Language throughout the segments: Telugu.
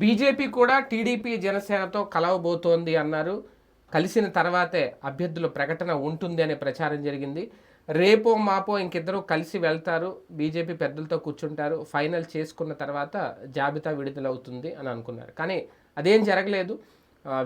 బీజేపీ కూడా టీడీపీ జనసేనతో కలవబోతోంది అన్నారు. కలిసిన తర్వాతే అభ్యర్థుల ప్రకటన ఉంటుంది అనే ప్రచారం జరిగింది. రేపో మాపో ఇంకిద్దరూ కలిసి వెళ్తారు. బీజేపీ పెద్దలతో కూర్చుంటారు. ఫైనల్ చేసుకున్న తర్వాత జాబితా విడుదలవుతుంది అని అనుకున్నారు. కానీ అదేం జరగలేదు.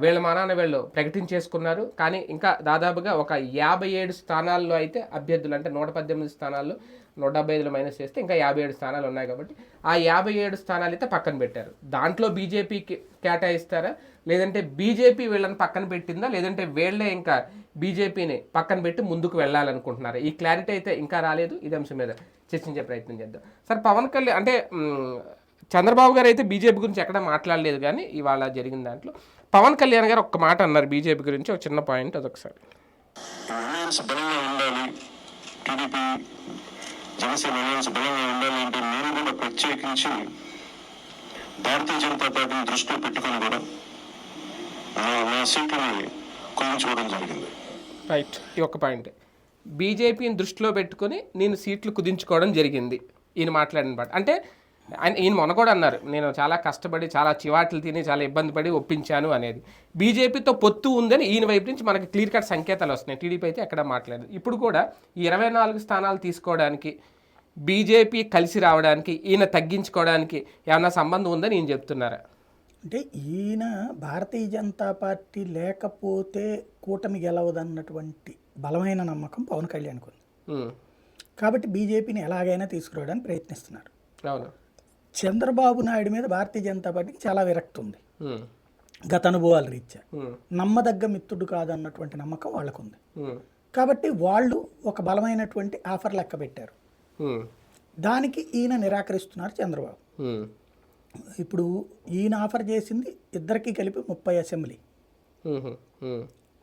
వీళ్ళ మానాన వీళ్ళు ప్రకటించేసుకున్నారు. కానీ ఇంకా దాదాపుగా ఒక యాభై ఏడు స్థానాల్లో అయితే అభ్యర్థులు అంటే నూట పద్దెనిమిది స్థానాల్లో నూట డెబ్బై ఐదులో మైనస్ చేస్తే ఇంకా యాభై ఏడు స్థానాలు ఉన్నాయి కాబట్టి ఆ యాభై ఏడు స్థానాలు అయితే పక్కన పెట్టారు. దాంట్లో బీజేపీకి కేటాయిస్తారా? లేదంటే బీజేపీ వీళ్ళని పక్కన పెట్టిందా? లేదంటే వీళ్ళే ఇంకా బీజేపీని పక్కన పెట్టి ముందుకు వెళ్ళాలనుకుంటున్నారు? ఈ క్లారిటీ అయితే ఇంకా రాలేదు. ఇది అంశం మీద చర్చించే ప్రయత్నం చేద్దాం. సార్ పవన్ కళ్యాణ్ అంటే చంద్రబాబు గారు అయితే బీజేపీ గురించి ఎక్కడ మాట్లాడలేదు కానీ ఇవాళ జరిగిన దాంట్లో పవన్ కళ్యాణ్ గారు ఒక్క మాట అన్నారు బీజేపీ గురించి. ఒక చిన్న పాయింట్ అదొకసారి. టీడీపీ జనసేన అలయన్స్ బలంగా ఉండాలంటే నేను కూడా ప్రత్యేకించి భారతీయ జనతా పార్టీని దృష్టిలో పెట్టుకొని కూడా నా నా సీట్లని కుదించుకోవడం జరిగింది. రైట్ ఈ ఒక్క పాయింట్. బీజేపీని దృష్టిలో పెట్టుకొని నేను సీట్లు కుదించుకోవడం జరిగింది. ఈయన మాట్లాడిన పాట అంటే ఆయన ఈయన మొన్న కూడా అన్నారు నేను చాలా కష్టపడి చాలా చివాట్లు తిని చాలా ఇబ్బంది పడి ఒప్పించాను అనేది. బీజేపీతో పొత్తు ఉందని ఈయన వైపు నుంచి మనకి క్లియర్ కట్ సంకేతాలు వస్తున్నాయి. టీడీపీ అయితే ఎక్కడ మాట్లాడదు. ఇప్పుడు కూడా ఈ ఇరవై నాలుగు స్థానాలు తీసుకోవడానికి బీజేపీ కలిసి రావడానికి ఈయన తగ్గించుకోవడానికి ఏమైనా సంబంధం ఉందని ఈయన చెప్తున్నారా? అంటే ఈయన భారతీయ జనతా పార్టీ లేకపోతే కూటమి గెలవదన్నటువంటి బలమైన నమ్మకం పవన్ కళ్యాణ్కి ఉంది. కాబట్టి బీజేపీని ఎలాగైనా తీసుకురావడానికి ప్రయత్నిస్తున్నారు. అవును. చంద్రబాబు నాయుడు మీద భారతీయ జనతా పార్టీకి చాలా విరక్తి ఉంది. గత అనుభవాల రీత్యా. నమ్మదగ్గ మిత్రుడు కాదన్నటువంటి నమ్మకం వాళ్ళకుంది. కాబట్టి వాళ్ళు ఒక బలమైనటువంటి ఆఫర్ లెక్క పెట్టారు. దానికి ఈయన నిరాకరిస్తున్నారు చంద్రబాబు. ఇప్పుడు ఈయన ఆఫర్ చేసింది ఇద్దరికి కలిపి ముప్పై అసెంబ్లీ.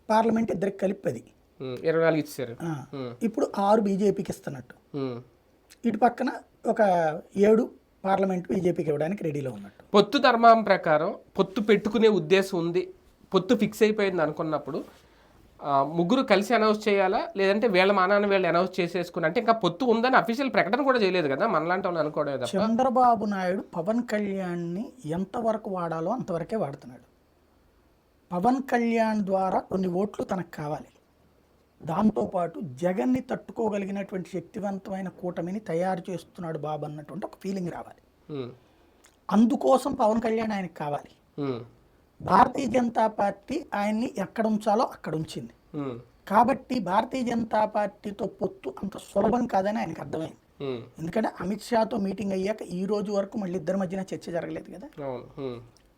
పార్లమెంట్ ఇద్దరికి కలిపి పది ఇరవై నాలుగు ఇచ్చారు. ఇప్పుడు ఆరు బీజేపీకి ఇస్తున్నట్టు. ఇటు పక్కన ఒక ఏడు పార్లమెంట్ బీజేపీకి ఇవ్వడానికి రెడీలో ఉన్నట్టు. పొత్తు ధర్మం ప్రకారం పొత్తు పెట్టుకునే ఉద్దేశం ఉంది. పొత్తు ఫిక్స్ అయిపోయింది అనుకున్నప్పుడు ముగ్గురు కలిసి అనౌన్స్ చేయాలా? లేదంటే వీళ్ళ మానాన్ని వీళ్ళు అనౌన్స్ చేసేసుకుని అంటే ఇంకా పొత్తు ఉందని అఫీషియల్ ప్రకటన కూడా చేయలేదు కదా? మనలాంటి వాళ్ళు అనుకోవడమే తప్ప. చంద్రబాబు నాయుడు పవన్ కళ్యాణ్ని ఎంతవరకు వాడాలో అంతవరకే వాడుతున్నాడు. పవన్ కళ్యాణ్ ద్వారా కొన్ని ఓట్లు తనకు కావాలి. దాంతోపాటు జగన్ని తట్టుకోగలిగినటువంటి శక్తివంతమైన కూటమిని తయారు చేస్తున్నాడు బాబు అన్నటువంటి ఒక ఫీలింగ్ రావాలి. అందుకోసం పవన్ కళ్యాణ్ ఆయనకు కావాలి. భారతీయ జనతా పార్టీ ఆయన్ని ఎక్కడ ఉంచాలో అక్కడ ఉంచింది. కాబట్టి భారతీయ జనతా పార్టీతో పొత్తు అంత సులభం కాదని ఆయనకు అర్థమైంది. ఎందుకంటే అమిత్ షాతో మీటింగ్ అయ్యాక ఈ రోజు వరకు మళ్ళీ ఇద్దరి మధ్యన చర్చ జరగలేదు కదా.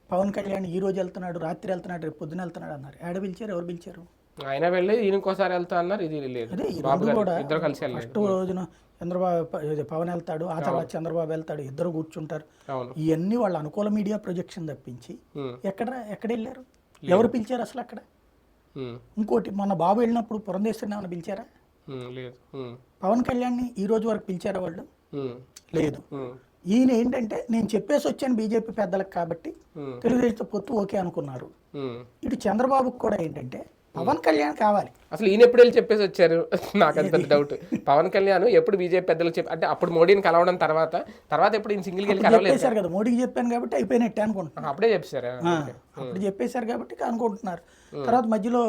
పవన్ కళ్యాణ్ ఈ రోజు వెళ్తున్నాడు రాత్రి వెళ్తున్నాడు రేపు పొద్దున వెళ్తున్నాడు అన్నారు. ఏడ పిలిచారు ఎవరు పిలిచారు? ఆయన వెళ్ళి ఈయన ఇంకోసారి వెళ్తా అన్నారు ఇది లేదు. అదే కూడా ఇద్దరు కలిసి వెళ్ళలేదు. ఫస్ట్ రోజున చంద్రబాబు పవన్ వెళ్తాడు ఆ తర్వాత చంద్రబాబు వెళ్తాడు ఇద్దరు కూర్చుంటారు. ఇవన్నీ వాళ్ళ అనుకూల మీడియా ప్రొజెక్షన్ తప్పించి ఎక్కడ ఎక్కడ వెళ్ళారు? ఎవరు పిలిచారు అసలు అక్కడ? ఇంకోటి మొన్న బాబు వెళ్ళినప్పుడు పురంధేశ్వరిని ఏమైనా పిలిచారా? పవన్ కళ్యాణ్ని ఈ రోజు వరకు పిలిచారా వాళ్ళు? లేదు. ఈయన ఏంటంటే నేను చెప్పేసి వచ్చాను బీజేపీ పెద్దలకు కాబట్టి తెలుగుదేశం పొత్తు ఓకే అనుకున్నారు. ఇటు చంద్రబాబుకు కూడా ఏంటంటే పవన్ కళ్యాణ్ కావాలి. అసలు ఈయన ఎప్పుడు వెళ్ళి చెప్పేసి వచ్చారు? నాకు పెద్ద డౌట్ పవన్ కళ్యాణ్ ఎప్పుడు బీజేపీ పెద్దలకు చెప్పి అంటే అప్పుడు మోడీని కలవడం తర్వాత తర్వాత ఎప్పుడు ఈయన సింగిల్కి వెళ్ళి కలవలేదు. కదా మోడీకి చెప్పాను కాబట్టి అయిపోయినట్టే అనుకుంటున్నారు అప్పుడే చెప్పారా అప్పుడు చెప్పేశారు కాబట్టి అనుకుంటున్నారు. తర్వాత మధ్యలో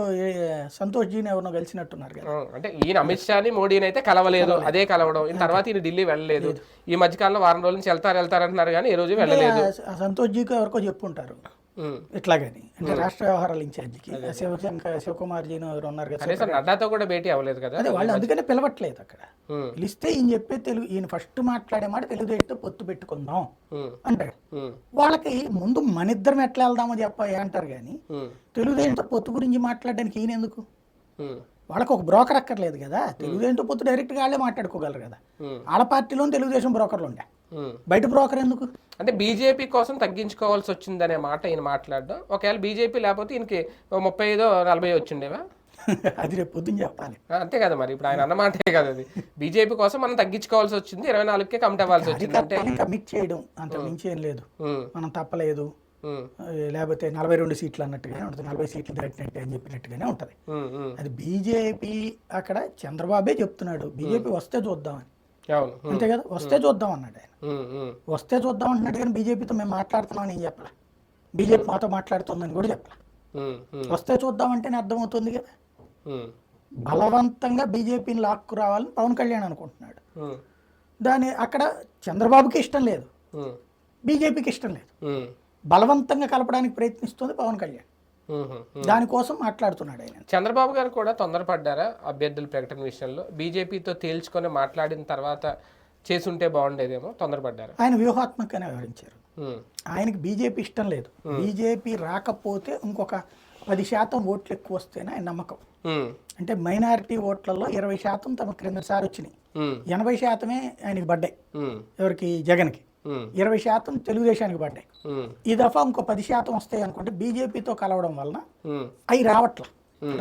సంతోష్ జీని ఎవరినో కలిసినట్టున్నారు కదా. అంటే ఈయన అమిత్ షాని మోడీని అయితే కలవలేదు. అదే కలవడం. ఈయన తర్వాత ఈయన ఢిల్లీ వెళ్ళలేదు. ఈ మధ్యకాలంలో వారం రోజుల నుంచి వెళ్తారు వెళ్తారు అంటున్నారు కానీ ఈ రోజు వెళ్ళలేదు. సంతోష్ జీకి ఎవరికో చెప్పుంటారు. ఇట్లాగని. అంటే రాష్ట్ర వ్యవహారాల ఇన్ఛార్జికి. శివశంకర్ శివకుమార్ జీని ఎవరు ఉన్నారు కదా నడ్డాతో కూడా భేటీ అవ్వలేదు కదా? అదే వాళ్ళు అందుకనే పిలవట్లేదు అక్కడ. పిలిస్తే ఈయన చెప్పే తెలుగు ఈయన ఫస్ట్ మాట్లాడే మాట తెలుగుదేశంతో పొత్తు పెట్టుకుందాం అంటాడు. వాళ్ళకి ముందు మన ఇద్దరం ఎట్లా వెళ్దామో చెప్ప అంటారు కానీ తెలుగుదేశంతో పొత్తు గురించి మాట్లాడడానికి ఈయన ఎందుకు? వాళ్ళకి ఒక బ్రోకర్ అక్కర్లేదు కదా. తెలుగుదేశంతో పొత్తు డైరెక్ట్గా వాళ్ళే మాట్లాడుకోగలరు కదా. వాళ్ళ పార్టీలో తెలుగుదేశం బ్రోకర్లు ఉండే. బయట బ్రోకర్ ఎందుకు? అంటే బీజేపీ కోసం తగ్గించుకోవాల్సి వచ్చిందనే మాట ఈయన మాట్లాడడం. ఒకవేళ బీజేపీ లేకపోతే ఈయనకి ముప్పై ఐదో నలభై వచ్చిండేవా? అది రేపు పొద్దున్న చెప్పాలి. అంతే కదా మరి. ఇప్పుడు ఆయన అన్నమాటే కదా అది. బీజేపీ కోసం మనం తగ్గించుకోవాల్సి వచ్చింది. ఇరవై నాలుగుకే కమిట్ అవ్వాల్సి వచ్చింది. అంటే కమిట్ చేయడం అంత మించి ఏం లేదు. మనం తప్పలేదు. లేకపోతే నలభై రెండు సీట్లు అన్నట్టుగానే ఉంటుంది. నలభై సీట్లు దాటినట్టు అని చెప్పినట్టుగానే ఉంటుంది. అది బీజేపీ అక్కడ చంద్రబాబే చెప్తున్నాడు. బీజేపీ వస్తే చూద్దామని అంతే కదా? వస్తే చూద్దాం అన్నాడు ఆయన. వస్తే చూద్దాం అంటున్నాడు కానీ బీజేపీతో మేము మాట్లాడుతున్నాం అని చెప్పలే? బీజేపీ మాతో మాట్లాడుతుందని కూడా చెప్పాలి. వస్తే చూద్దామంటేనే అర్థమవుతుంది కదా? బలవంతంగా బీజేపీని లాక్కు రావాలని పవన్ కళ్యాణ్ అనుకుంటున్నాడు. దాని అక్కడ చంద్రబాబుకి ఇష్టం లేదు. బీజేపీకి ఇష్టం లేదు. బలవంతంగా కలపడానికి ప్రయత్నిస్తుంది పవన్ కళ్యాణ్. దానికోసం మాట్లాడుతున్నాడు ఆయన. చంద్రబాబు గారు కూడా తొందరపడ్డారా అభ్యర్థుల ప్రకటన విషయంలో? బీజేపీతో తేల్చుకొని మాట్లాడిన తర్వాత చేసుంటే బాగుండేదేమో తొందరపడ్డారా? ఆయన వ్యూహాత్మకంగానే వ్యవహరించారు. ఉమ్, ఆయనకి బీజేపీ ఇష్టం లేదు. బీజేపీ రాకపోతే ఇంకొక పది శాతం ఓట్లు ఎక్కువ వస్తేనే ఆయన నమ్మకం. అంటే మైనారిటీ ఓట్లలో ఇరవై శాతం తమ క్రిందసారి వచ్చినాయి. ఎనభై శాతమే ఆయనకి పడ్డాయి. ఎవరికి? జగన్కి. ఇరవై శాతం తెలుగుదేశానికి పడ్డాయి. ఈ దఫా ఇంకో పది శాతం వస్తాయి అనుకుంటే బీజేపీతో కలవడం వలన అవి రావట్ల.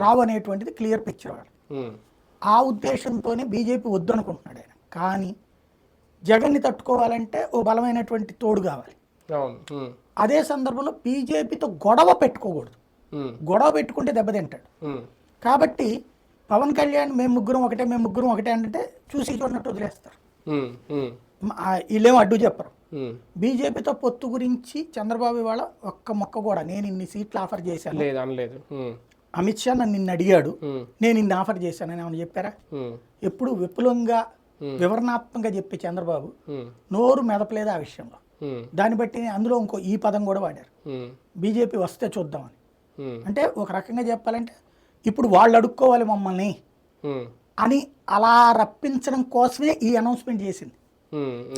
రావు అనేటువంటిది క్లియర్ పిక్చర్ వాడు. ఉమ్, ఆ ఉద్దేశంతోనే బీజేపీ వద్దనుకుంటున్నాడు ఆయన. కానీ జగన్ని తట్టుకోవాలంటే ఓ బలమైనటువంటి తోడు కావాలి. అదే సందర్భంలో బీజేపీతో గొడవ పెట్టుకోకూడదు. గొడవ పెట్టుకుంటే దెబ్బతింటాడు కాబట్టి పవన్ కళ్యాణ్ మేము ముగ్గురం ఒకటే మేము ముగ్గురం ఒకటే అంటే చూసి చూడనట్టు వదిలేస్తారు. వీళ్ళేమో అడ్డు చెప్పరు. బీజేపీతో పొత్తు గురించి చంద్రబాబు ఇవాళ ఒక్క మొక్క కూడా నేను ఇన్ని సీట్లు ఆఫర్ చేశాను. లేదు అనలేదు. అమిత్ షా నన్ను నిన్ను అడిగాడు. నేను ఇన్ని ఆఫర్ చేశానని ఏమైనా చెప్పారా? ఎప్పుడు విపులంగా వివరణాత్మకంగా చెప్పే చంద్రబాబు నోరు మెదపలేదు ఆ విషయంలో? దాన్ని బట్టి అందులో ఇంకో ఈ పదం కూడా వాడారు. బీజేపీ వస్తే చూద్దామని. అంటే ఒక రకంగా చెప్పాలంటే ఇప్పుడు వాళ్ళు అడుక్కోవాలి మమ్మల్ని అని అలా రప్పించడం కోసమే ఈ అనౌన్స్మెంట్ చేసింది.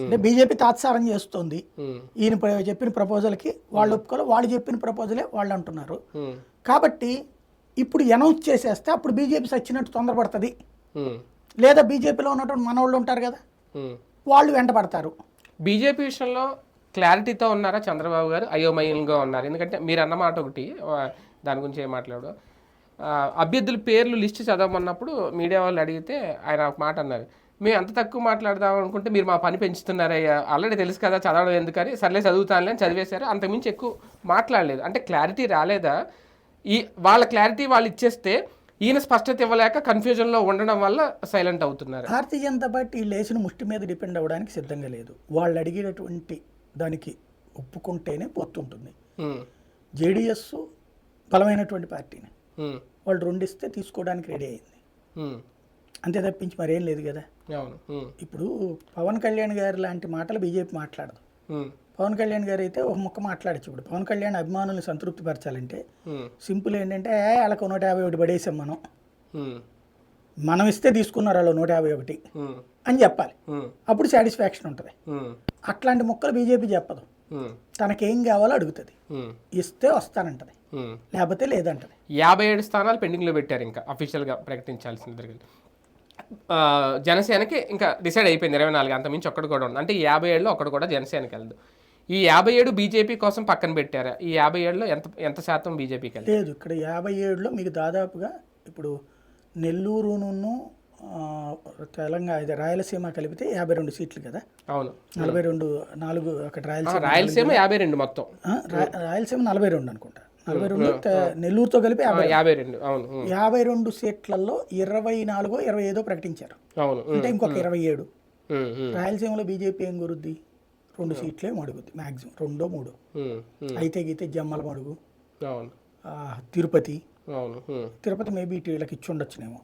అంటే బీజేపీ తాత్సారం చేస్తోంది. ఈయన చెప్పిన ప్రపోజల్కి వాళ్ళు ఒప్పుకోవాలి వాళ్ళు చెప్పిన ప్రపోజలే వాళ్ళు అంటున్నారు. కాబట్టి ఇప్పుడు అనౌన్స్ చేసేస్తే అప్పుడు బీజేపీ సచ్చినట్టు తొందరపడుతుంది. లేదా బీజేపీలో ఉన్నటువంటి మనోళ్ళు ఉంటారు కదా. వాళ్ళు వెంటపడతారు బీజేపీ విషయంలో క్లారిటీతో ఉన్నారా చంద్రబాబు గారు? అయోమయంగా ఉన్నారు. ఎందుకంటే మీరు అన్నమాట ఒకటి దాని గురించి ఏం మాట్లాడు అభ్యర్థుల పేర్లు లిస్ట్ చదవమన్నప్పుడు మీడియా వాళ్ళు అడిగితే ఆయన ఒక మాట అన్నారు. మేము అంత తక్కువ మాట్లాడదాం అనుకుంటే మీరు మా పని పెంచుతున్నారయ్యా ఆల్రెడీ తెలుసు కదా చదవడం ఎందుకని. సర్లే చదువుతానులే అని చదివేశారు. అంతకుమించి ఎక్కువ మాట్లాడలేదు. అంటే క్లారిటీ రాలేదా? ఈ వాళ్ళ క్లారిటీ వాళ్ళు ఇచ్చేస్తే ఈయన స్పష్టత ఇవ్వలేక కన్ఫ్యూజన్లో ఉండడం వల్ల సైలెంట్ అవుతున్నారు. భారతీయ జనతా పార్టీ ఈ లేచిన ముష్టి మీద డిపెండ్ అవ్వడానికి సిద్ధంగా లేదు. వాళ్ళు అడిగేటటువంటి దానికి ఒప్పుకుంటేనే పొత్తుంటుంది ఉమ్, జేడిఎస్ బలమైనటువంటి పార్టీని. వాళ్ళు రెండిస్తే తీసుకోవడానికి రెడీ అయింది. అంతే తప్పించి మరేం లేదు కదా. ఇప్పుడు పవన్ కళ్యాణ్ గారి లాంటి మాటలు బీజేపీ మాట్లాడదు. పవన్ కళ్యాణ్ గారు అయితే ఒక ముక్క మాట్లాడచ్చు ఇప్పుడు. పవన్ కళ్యాణ్ అభిమానుల్ని సంతృప్తిపరచాలంటే ఉమ్, సింపుల్ ఏంటంటే "ఏ, వాళ్ళకు నూట యాభై ఒకటి పడేసాం మనం. మనం ఇస్తే తీసుకున్నారు వాళ్ళు నూట యాభై ఒకటి అని చెప్పాలి. అప్పుడు సాటిస్ఫాక్షన్ ఉంటుంది. అట్లాంటి ముక్కలు బీజేపీ చెప్పదు. తనకేం కావాలో అడుగుతుంది. ఇస్తే వస్తానంటది. లేకపోతే లేదంటది. యాభై ఏడు స్థానాలు పెండింగ్లో పెట్టారు ఇంకా. అఫీషియల్గా ప్రకటించాల్సిన ఆ, జనసేనకి ఇంకా డిసైడ్ అయిపోయింది ఇరవై నాలుగు అంతమించి ఒక్కడు కూడా ఉంది అంటే ఈ యాభై ఏడులో ఒక్కడు కూడా జనసేనకి వెళ్ళదు. ఈ యాభై ఏడు బీజేపీ కోసం పక్కన పెట్టారా? ఈ యాభై ఏడులో ఎంత ఎంత శాతం బీజేపీకి వెళ్ళదు? లేదు ఇక్కడ యాభై ఏడులో మీకు దాదాపుగా ఇప్పుడు నెల్లూరును తెలంగాణ ఇది రాయలసీమ కలిపితే యాభై రెండు సీట్లు కదా? అవును. నలభై రెండు నాలుగు అక్కడ రాయలసీమ రాయలసీమ యాభై రెండు మొత్తం. రాయలసీమ నలభై రెండు అనుకుంటా. నలభై రెండు నెల్లూరుతో కలిపి యాభై రెండు అవును యాభై రెండు సీట్లలో ఇరవై నాలుగో ఇరవై ఐదో ప్రకటించారు. అవును అంటే ఇంకొక ఇరవై ఏడు. రాయలసీమలో బీజేపీ ఏం గురుద్ది రెండు సీట్లే అడుగుద్ది మ్యాక్సిమం రెండో మూడో. అయితే గీతే జమ్మల మడుగు. తిరుపతి. తిరుపతి మేబీ ఇటు వీళ్ళకి ఇచ్చి ఉండొచ్చునేమో.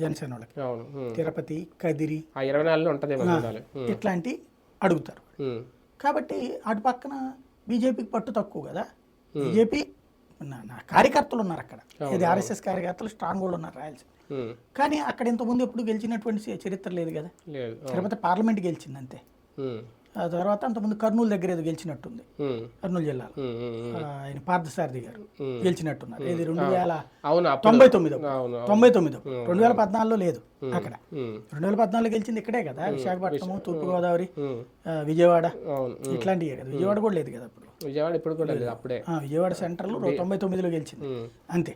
జనసేన వాళ్ళకి. తిరుపతి కదిరి. ఇరవై నాలుగులో ఉమ్, ఇట్లాంటి అడుగుతారు. కాబట్టి అటు పక్కన బీజేపీకి పట్టు తక్కువ కదా. బీజేపీ నా నా కార్యకర్తలు ఉన్నారు అక్కడ. ఇది ఆర్ఎస్ఎస్ కార్యకర్తలు స్ట్రాంగ్ వాళ్ళు ఉన్నారు రాయలసీమ. ఉమ్, కానీ అక్కడ ఇంతకుముందు ఎప్పుడు గెలిచినటువంటి చరిత్ర లేదు కదా. తిరుపతి పార్లమెంట్ గెలిచింది అంతే ఉమ్, ఆ తర్వాత అంతకుముందు కర్నూలు దగ్గర ఏదో గెలిచినట్టుంది. కర్నూలు జిల్లాలో. ఆ, ఆయన పార్థసారథి గారు Hmm. గెలిచినట్టున్నారు. ఇది రెండు వేల తొంభై తొమ్మిది. తొంభై తొమ్మిది. రెండు వేల పద్నాలుగులో లేదు అక్కడ. రెండు వేల పద్నాలుగులో గెలిచింది ఇక్కడే కదా. విశాఖపట్నము తూర్పుగోదావరి విజయవాడ. ఇట్లాంటివే కదా. విజయవాడ కూడా లేదు కదా అప్పుడు. విజయవాడ ఇప్పుడు కూడా లేదు అప్పుడే. విజయవాడ సెంటర్లో తొంభై తొమ్మిదిలో గెలిచింది. అంతే.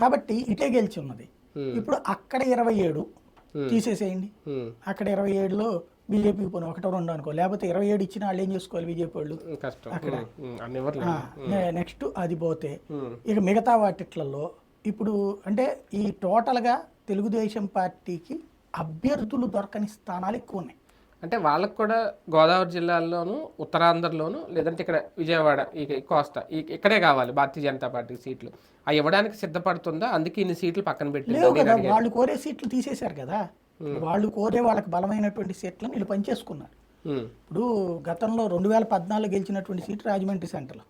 కాబట్టి ఇటే గెలిచి ఉన్నది. ఇప్పుడు అక్కడ ఇరవై ఏడు తీసేసేయండి. అక్కడ ఇరవై ఏడులో బీజేపీ పోను ఒకటో రెండు అనుకో. లేకపోతే ఇరవై ఏడు ఇచ్చిన వాళ్ళు ఏం చేసుకోవాలి బీజేపీ వాళ్ళు? ఇవ్వట్లేదు. నెక్స్ట్ అది పోతే ఇక మిగతా వాటిట్లలో ఇప్పుడు అంటే ఈ టోటల్గా తెలుగుదేశం పార్టీకి అభ్యర్థులు దొరకని స్థానాలు ఎక్కువ ఉన్నాయి. అంటే వాళ్ళకు కూడా గోదావరి జిల్లాల్లోనూ ఉత్తరాంధ్రలోను లేదంటే ఇక్కడ విజయవాడ ఈ కోస్తా ఈ- ఇక్కడే కావాలి భారతీయ జనతా పార్టీ సీట్లు. అవి ఇవ్వడానికి సిద్ధపడుతుందా? అందుకే ఇన్ని సీట్లు పక్కన కదా వాళ్ళు కోరే సీట్లు తీసేశారు కదా. వాళ్ళు కోరే వాళ్ళకి బలమైనటువంటి సీట్లను వీళ్ళు పనిచేసుకున్నారు. ఇప్పుడు గతంలో రెండు వేల పద్నాలుగు గెలిచినటువంటి సీటు రాజమండ్రి సెంటర్లో.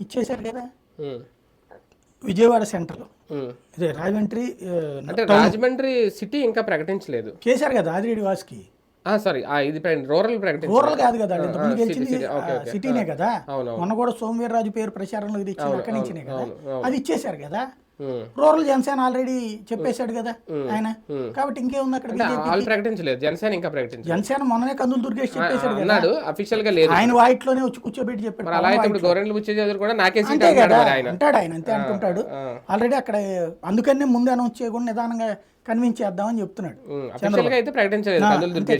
ఇచ్చేశారు కదా. విజయవాడ సెంటర్లో. రాజమండ్రి అంటే రాజమండ్రి సిటీ ఇంకా ప్రకటించలేదు. చేశారు కదా ఆదిరెడ్డి వాస్కి. సారీ ఇది రూరల్ రూరల్ కాదు కదా ఇంతకుముందు గెలిచింది. సిటీనే కదా. మొన్న కూడా సోమవీర్రాజు పేరు ప్రచారంలోకి తెచ్చింది అక్కడి నుంచినే కదా. అది ఇచ్చేశారు కదా. రూరల్ జనసేన ఆల్రెడీ చెప్పేశాడు కదా ఆయన. కాబట్టి ఇంకేముంది అక్కడ వాళ్ళు ప్రకటించలేదు. జనసేన ఇంకా ప్రకటించలేదు. జనసేన మొన్ననే కందులు దుర్గేష్ చెప్పేశాడు అన్నాడు అఫీషియల్గా లేదు. ఆయన వాయిట్లోనే వచ్చి కూర్చోబెట్టి చెప్పాడు. అలా అయితే ఇప్పుడు గవర్నమెంట్ కూడా నాకే సీట్ అంటాడు ఆయన అంతే అనుకుంటాడు. ఆ. ఆల్రెడీ అక్కడ అందుకనే ముందే అనౌన్స్ చేయకుండా నిదానంగా కన్విన్స్ చేద్దామని చెప్తున్నాడు.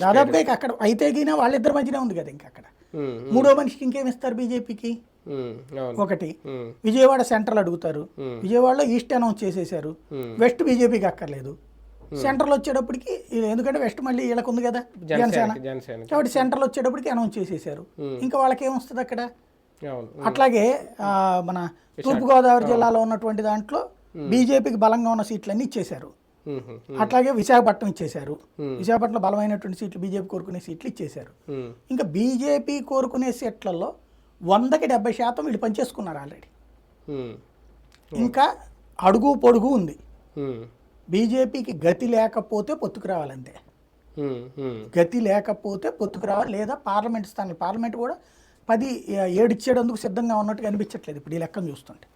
దాదాపుగా ఇక అక్కడ అయితే గిన వాళ్ళిద్దరి మధ్యనే ఉంది కదా ఇంకా అక్కడ. మూడో మనిషికి ఇంకేం ఇస్తారు బీజేపీకి? ఒకటి విజయవాడ సెంట్రల్ అడుగుతారు. విజయవాడలో ఈస్ట్ అనౌన్స్ చేసేసారు. వెస్ట్ బీజేపీకి అక్కర్లేదు. సెంట్రల్ వచ్చేటప్పటికి ఎందుకంటే వెస్ట్ మళ్ళీ వీళ్ళకి ఉంది కదా జనసేన. కాబట్టి సెంట్రల్ వచ్చేటప్పటికి అనౌన్స్ చేసేసారు ఇంకా వాళ్ళకి ఏమొస్తుంది అక్కడ? అట్లాగే మన తూర్పుగోదావరి జిల్లాలో ఉన్నటువంటి దాంట్లో బీజేపీకి బలంగా ఉన్న సీట్లన్నీ ఇచ్చేశారు. అట్లాగే విశాఖపట్నం ఇచ్చేశారు. విశాఖపట్నంలో బలమైనటువంటి సీట్లు బీజేపీ కోరుకునే సీట్లు ఇచ్చేశారు. ఇంకా బీజేపీ కోరుకునే సీట్లలో వందకి డెబ్బై శాతం వీళ్ళు పనిచేసుకున్నారు ఆల్రెడీ. ఇంకా అడుగు పొడుగు ఉంది. బీజేపీకి గతి లేకపోతే పొత్తుకు రావాలంతే. గతి లేకపోతే పొత్తుకు రావాలి లేదా పార్లమెంట్ స్థానం పార్లమెంట్ కూడా పది ఏడిచ్చేటందుకు సిద్ధంగా ఉన్నట్టుగా అనిపించట్లేదు ఇప్పుడు ఈ లెక్కను చూస్తుంటే.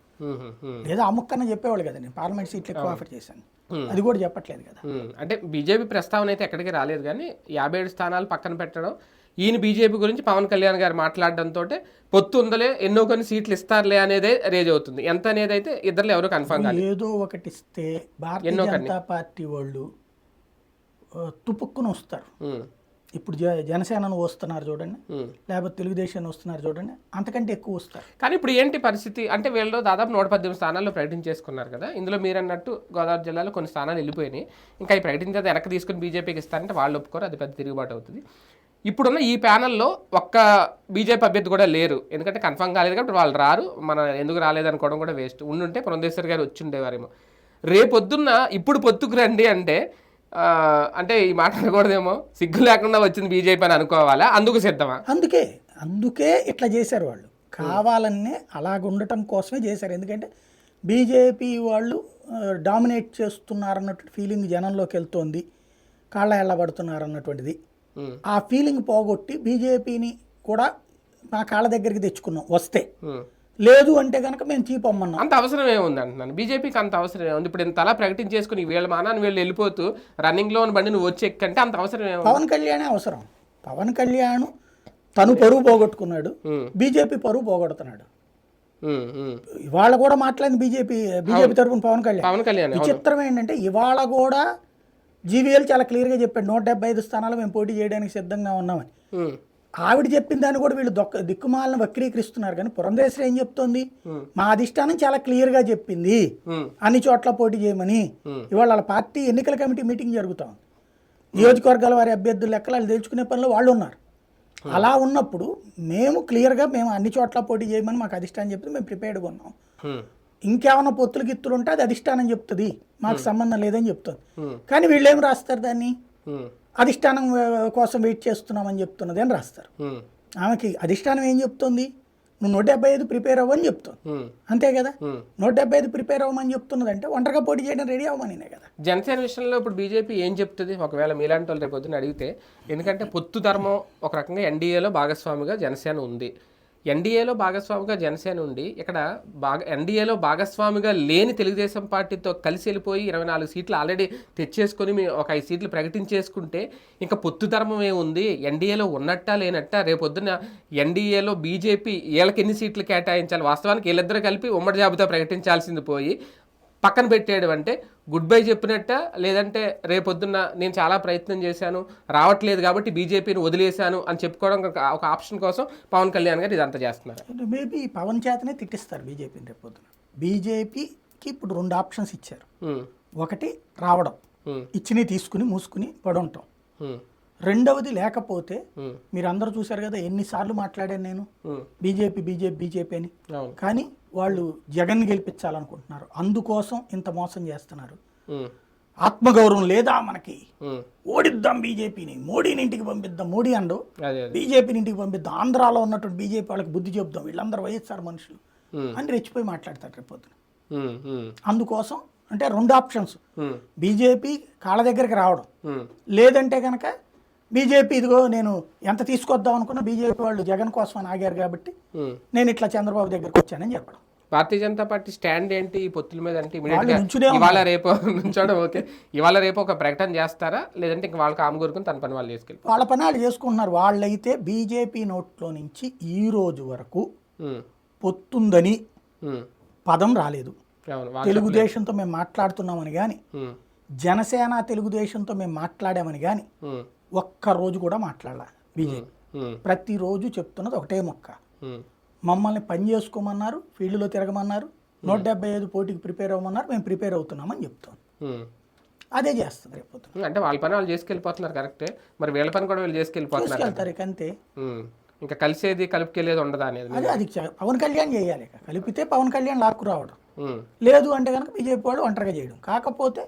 లేదా అమ్ముక్కన్న చెప్పేవాళ్ళు కదా నేను పార్లమెంట్ సీట్లు ఎక్కువ ఆఫర్ చేశాను. అది కూడా చెప్పట్లేదు కదా. అంటే బీజేపీ ప్రస్తావన అయితే ఎక్కడికి రాలేదు కానీ యాభై ఏడు స్థానాలు పక్కన పెట్టడం ఈయన బీజేపీ గురించి పవన్ కళ్యాణ్ గారు మాట్లాడడంతో పొత్తు ఉందలే ఎన్నో కొన్ని సీట్లు ఇస్తారులే అనేదే రేజ్ అవుతుంది. ఎంత అనేది అయితే ఇద్దరు ఎవరు కన్ఫర్మ్ ఏదో ఒకటి ఇస్తే భారతీయ జనతా పార్టీ వాళ్ళు ఆ, తుపుక్కున వస్తారు. ఇప్పుడు జ జనసేనను వస్తున్నారు చూడండి. లేకపోతే తెలుగుదేశం వస్తున్నారు చూడండి. అంతకంటే ఎక్కువ వస్తారు. కానీ ఇప్పుడు ఏంటి పరిస్థితి? అంటే వీళ్ళు దాదాపు నూట పద్దెనిమిది స్థానాల్లో ప్రకటించేసుకున్నారు కదా. ఇందులో మీరు అన్నట్టు గోదావరి జిల్లాలో కొన్ని స్థానాలు వెళ్ళిపోయినాయి. ఇంకా ఈ ప్రకటించేది వెనక్కి తీసుకుని బీజేపీకి ఇస్తారంటే వాళ్ళు ఒప్పుకోరు. అది పెద్ద తిరుగుబాటు అవుతుంది. ఇప్పుడున్న ఈ ప్యానల్లో ఒక్క బీజేపీ అభ్యర్థి కూడా లేరు. ఎందుకంటే కన్ఫర్మ్ కాలేదు కాబట్టి వాళ్ళు రారు. మన ఎందుకు రాలేదనుకోవడం కూడా వేస్ట్. ఉండుంటే పురంధేశ్వర్ గారు వచ్చి ఉండేవారేమో. రేపొద్దున్న ఇప్పుడు పొత్తుకు రండి అంటే అంటే ఈ మాట అనకూడదేమో. సిగ్గు లేకుండా వచ్చింది బీజేపీ అని అనుకోవాలా? అందుకు సిద్ధమా? అందుకే అందుకే ఇట్లా చేశారు వాళ్ళు. కావాలనే అలాగ ఉండటం కోసమే చేశారు. ఎందుకంటే బీజేపీ వాళ్ళు డామినేట్ చేస్తున్నారు అన్నటువంటి ఫీలింగ్ జనంలోకి వెళ్తోంది. కాళ్ళ ఎళ్ళబడుతున్నారు అన్నటువంటిది ఆ ఫీలింగ్ పోగొట్టి బీజేపీని కూడా మా కాళ్ళ దగ్గరికి తెచ్చుకున్నాం. వస్తే. లేదు అంటే కనుక మేము చీపమ్మన్నాం అంత అవసరం ఏముంది అంటున్నాను. బీజేపీకి అంత అవసరం ఏముంది? ఇప్పుడు ఇంత అలా ప్రకటించేసుకుని వీళ్ళ మానాన్ని వీళ్ళు వెళ్ళిపోతూ రన్నింగ్లో ఉన్న బండి నువ్వు వచ్చి ఎక్కంటే అంత అవసరం ఏముంది? పవన్ కళ్యాణే అవసరం. పవన్ కళ్యాణ్ తను పరువు పోగొట్టుకున్నాడు. బీజేపీ పరువు పోగొడుతున్నాడు. ఇవాళ కూడా మాట్లాడింది బీజేపీ బీజేపీ తరఫున పవన్ కళ్యాణ్. పవన్ కళ్యాణ్ విచిత్రం ఏంటంటే ఇవాళ కూడా జీవీఎల్ చాలా క్లియర్గా చెప్పాడు. నూట డెబ్బై ఐదు స్థానాలు మేము పోటీ చేయడానికి సిద్ధంగా ఉన్నామని. ఆవిడ చెప్పిన దాన్ని కూడా వీళ్ళు దొక్క దిక్కుమాలను వక్రీకరిస్తున్నారు. కానీ పురంధేశ్వరి ఏం చెప్తోంది? మా అధిష్టానం చాలా క్లియర్గా చెప్పింది. అన్ని చోట్ల పోటీ చేయమని. ఇవాళ వాళ్ళ పార్టీ ఎన్నికల కమిటీ మీటింగ్ జరుగుతాం నియోజకవర్గాల వారి అభ్యర్థుల లెక్కలు వాళ్ళు తెలుసుకునే పనిలో వాళ్ళు ఉన్నారు. అలా ఉన్నప్పుడు మేము క్లియర్గా మేము అన్ని చోట్ల పోటీ చేయమని మాకు అధిష్టానం చెప్తే మేము ప్రిపేర్డ్గా ఉన్నాం. ఇంకేమైనా పొత్తులు గిత్తులు ఉంటే అది అధిష్టానం చెప్తుంది. మాకు సంబంధం లేదని చెప్తుంది. కానీ వీళ్ళు ఏం రాస్తారు దాన్ని? అధిష్టానం కోసం వెయిట్ చేస్తున్నామని చెప్తున్నది అని రాస్తారు. ఆమెకి అధిష్టానం ఏం చెప్తుంది? నువ్వు నూట డెబ్బై ఐదు ప్రిపేర్ అవ్వని చెప్తుంది. అంతే కదా. నూట డెబ్బై ఐదు ప్రిపేర్ అవ్వమని చెప్తున్నది అంటే ఒంటరిగా పోటీ చేయడం రెడీ అవ్వమనినే కదా. జనసేన విషయంలో ఇప్పుడు బీజేపీ ఏం చెప్తుంది? ఒకవేళ మీలాంటి వాళ్ళు రేపు అడిగితే ఎందుకంటే పొత్తు ధర్మం ఒక రకంగా ఎన్డీఏలో భాగస్వామిగా జనసేన ఉంది. ఎన్డీఏలో భాగస్వామిగా జనసేన ఉండి ఇక్కడ బాగా ఎన్డీఏలో భాగస్వామిగా లేని తెలుగుదేశం పార్టీతో కలిసి వెళ్ళిపోయి ఇరవై నాలుగు సీట్లు ఆల్రెడీ తెచ్చేసుకొని మీ ఒక ఐదు సీట్లు ప్రకటించేసుకుంటే ఇంకా పొత్తు ధర్మం ఏముంది? ఎన్డీఏలో ఉన్నట్టా లేనట్టా? రేపొద్దున ఎన్డీఏలో బీజేపీ వీళ్ళకి ఎన్ని సీట్లు కేటాయించాలి? వాస్తవానికి వీళ్ళిద్దరూ కలిపి ఉమ్మడి జాబితా ప్రకటించాల్సింది పోయి పక్కన పెట్టేయడం అంటే గుడ్ బై చెప్పినట్ట లేదంటే రేపొద్దున్న నేను చాలా ప్రయత్నం చేశాను రావట్లేదు కాబట్టి బీజేపీని వదిలేశాను అని చెప్పుకోవడం ఒక ఆప్షన్ కోసం పవన్ కళ్యాణ్ గారు ఇదంతా చేస్తున్నారు. మేబీ పవన్ చేతనే తిట్టిస్తారు బీజేపీని రేపు పొద్దున బీజేపీకి ఇప్పుడు రెండు ఆప్షన్స్ ఇచ్చారు. ఒకటి రావడం. ఉమ్, ఇచ్చినవి తీసుకుని మూసుకుని పడుంటాం. రెండవది లేకపోతే మీరు అందరూ చూశారు కదా ఎన్నిసార్లు మాట్లాడాను నేను? బీజేపీ బీజేపీ బీజేపీ అని. కానీ వాళ్ళు జగన్ గెలిపించాలనుకుంటున్నారు. అందుకోసం ఇంత మోసం చేస్తున్నారు. ఆత్మగౌరవం లేదా మనకి? ఓడిద్దాం బీజేపీని. మోడీని ఇంటికి పంపిద్దాం. మోడీ అండు బీజేపీని ఇంటికి పంపిద్దాం. ఆంధ్రాలో ఉన్నటువంటి బీజేపీ వాళ్ళకి బుద్ధి చెబుదాం వీళ్ళందరూ వైఎస్ఆర్ మనుషులు అని రెచ్చిపోయి మాట్లాడతారు రేపు అందుకోసం అంటే రెండు ఆప్షన్స్. బీజేపీ కాళ్ళ దగ్గరికి రావడం. లేదంటే కనుక బీజేపీ ఇదిగో నేను ఎంత తీసుకొద్దాం అనుకున్నా బీజేపీ వాళ్ళు జగన్ కోసం అని ఆగారు కాబట్టి. నేను ఇట్లా చంద్రబాబు దగ్గరికి వచ్చానని చెప్పడం. భారతీయ జనతా పార్టీ స్టాండ్ ఏంటి? ఈ పొత్తుల మీద అంటే ఇవాళ రేపు నుంచోడం ఓకే. ఇవాళ రేపు ఒక ప్రకటన చేస్తారా? లేదంటే ఇంక వాళ్ళకి ఆమె కోరుకుని తన పని వాళ్ళు చేసుకెళ్ళి వాళ్ళ పని వాళ్ళు చేసుకుంటున్నారు. వాళ్ళైతే బీజేపీ నోట్లో నుంచి ఈ రోజు వరకు పొత్తుందని పదం రాలేదు. తెలుగుదేశంతో మేము మాట్లాడుతున్నామని కానీ జనసేన తెలుగుదేశంతో మేము మాట్లాడామని కానీ ఒక్క రోజు కూడా మాట్లాడాల బీజేపీ. ప్రతిరోజు చెప్తున్నది ఒకటే మొక్క. మమ్మల్ని పని చేసుకోమన్నారు ఫీల్డ్లో తిరగమన్నారు నూట డెబ్బై ఐదు పోటీకి ప్రిపేర్ అవ్వమన్నారు మేము ప్రిపేర్ అవుతున్నామని చెప్తాం. అదే చేస్తుంది రేపు. అంటే వాళ్ళ పని వాళ్ళు చేసుకెళ్ళిపోతున్నారు కరెక్టే. మరి వీళ్ళ పని కూడా వీళ్ళు చేసుకెళ్ళిపోతున్నారు ఇక అంతే. ఇంకా కలిసేది కలుపుకెళ్ళేది ఉండదా అనేది అదే అది పవన్ కళ్యాణ్ చేయాలి. కలిపితే పవన్ కళ్యాణ్ లాక్కు రావడం. లేదు అంటే కనుక బీజేపీ వాళ్ళు ఒంటరిగా చేయడం. కాకపోతే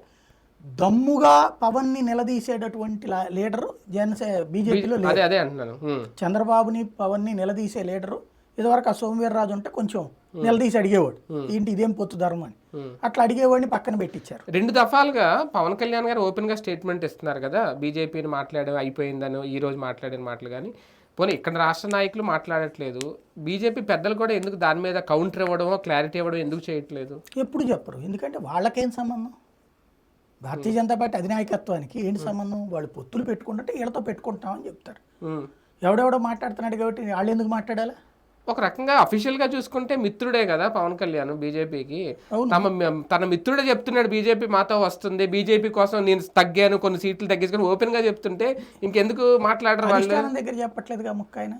దమ్ముగా పవన్ని నిలదీసేటటువంటి లా- లీడరు జనసే బీజేపీలో అదే అదే అంటున్నాను. చంద్రబాబుని పవన్ని నిలదీసే లీడరు ఇదివరకు ఆ సోమవీర్రాజు ఉంటే కొంచెం నిలదీసి అడిగేవాడు. ఏంటి ఇదేం పొత్తు ధర్మం అని. అట్లా అడిగేవాడిని పక్కన పెట్టించారు. రెండు దఫాలుగా పవన్ కళ్యాణ్ గారు ఓపెన్గా స్టేట్మెంట్ ఇస్తున్నారు కదా బీజేపీని మాట్లాడడం అయిపోయిందని ఈ రోజు మాట్లాడిన మాటలు కానీ. పోనీ ఇక్కడ రాష్ట్ర నాయకులు మాట్లాడట్లేదు. బీజేపీ పెద్దలు కూడా ఎందుకు దాని మీద కౌంటర్ ఇవ్వడమో క్లారిటీ ఇవ్వడం ఎందుకు చేయట్లేదు? ఎప్పుడు చెప్పరు? ఎందుకంటే వాళ్ళకేం సంబంధం? భారతీయ జనతా పార్టీ అధినాయకత్వానికి ఏంటి సంబంధం? వాళ్ళు పొత్తులు పెట్టుకుంటుంటే వీళ్ళతో పెట్టుకుంటామని చెప్తారు. ఎవడెవడో మాట్లాడుతున్నాడు కాబట్టి వాళ్ళు ఎందుకు మాట్లాడాలి? ఒక రకంగా అఫీషియల్గా చూసుకుంటే మిత్రుడే కదా పవన్ కళ్యాణ్ బీజేపీకి. తమ తన మిత్రుడే చెప్తున్నాడు బీజేపీ మాతో వస్తుంది బీజేపీ కోసం నేను తగ్గాను కొన్ని సీట్లు తగ్గించుకొని ఓపెన్గా చెప్తుంటే ఇంకెందుకు మాట్లాడరు వాళ్ళు? దగ్గర చెప్పట్లేదుగా ముక్క ఆయన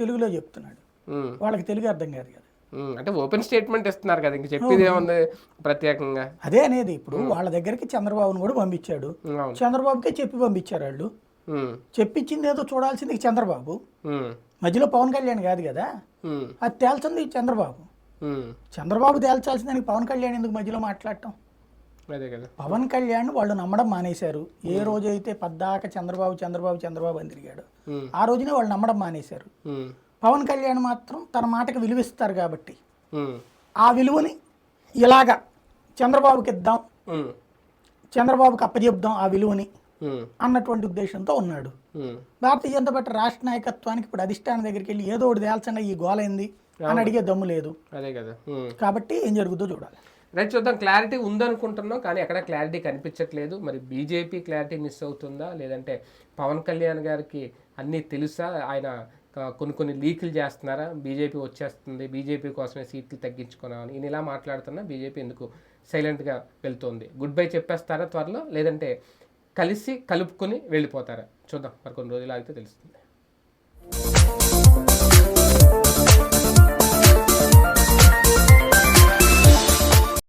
తెలుగులో చెప్తున్నాడు. వాళ్ళకి తెలుగు అర్థం కాదు కదా. అంటే ఓపెన్ స్టేట్మెంట్ ఇస్తున్నారు కదా ఇంక చెప్పేది ఏముంది ప్రత్యేకంగా? అదే అనేది ఇప్పుడు వాళ్ళ దగ్గరికి చంద్రబాబును కూడా పంపించాడు. చంద్రబాబుకే చెప్పి పంపించారు వాళ్ళు. చెప్పించింది ఏదో చూడాల్సింది చంద్రబాబు. మధ్యలో పవన్ కళ్యాణ్ కాదు కదా? అది తేల్చింది చంద్రబాబు. చంద్రబాబు తేల్చాల్సింది దానికి పవన్ కళ్యాణ్ ఎందుకు మధ్యలో మాట్లాడటం? అదే కదా. పవన్ కళ్యాణ్ వాళ్ళు నమ్మడం మానేశారు. ఏ రోజైతే పద్దాక చంద్రబాబు చంద్రబాబు చంద్రబాబు అని తిరిగాడు ఆ రోజునే వాళ్ళు నమ్మడం మానేశారు. పవన్ కళ్యాణ్ మాత్రం తన మాటకు విలువిస్తారు కాబట్టి. ఆ విలువని ఇలాగా చంద్రబాబుకి ఇద్దాం చంద్రబాబుకి అప్పచెప్దాం ఆ విలువని అన్నటువంటి ఉద్దేశంతో ఉన్నాడు. భారతీయ జనతా పార్టీ రాష్ట్ర నాయకత్వానికి ఇప్పుడు అధిష్టానం దగ్గరికి వెళ్ళి ఏదో ఒకటి తేల్చండి ఈ గోలైంది అని అడిగే దమ్ము లేదు. అదే కదా. కాబట్టి ఏం జరుగుతుందో చూడాలి. రైట్ చూద్దాం. క్లారిటీ ఉందనుకుంటున్నాం కానీ ఎక్కడ క్లారిటీ కనిపించట్లేదు. మరి బీజేపీ క్లారిటీ మిస్ అవుతుందా? లేదంటే పవన్ కళ్యాణ్ గారికి అన్నీ తెలుసా? ఆయన కొన్ని కొన్ని లీకులు చేస్తున్నారా? బీజేపీ వచ్చేస్తుంది బీజేపీ కోసమే సీట్లు తగ్గించుకున్నామని. నేను ఇలా మాట్లాడుతున్నా బీజేపీ ఎందుకు సైలెంట్గా వెళ్తోంది? గుడ్ బై చెప్పేస్తారా త్వరలో? లేదంటే కలిసి కలుపుకొని వెళ్ళిపోతారా? చూద్దాం. మరి కొన్ని రోజులు అయితే తెలుస్తుంది.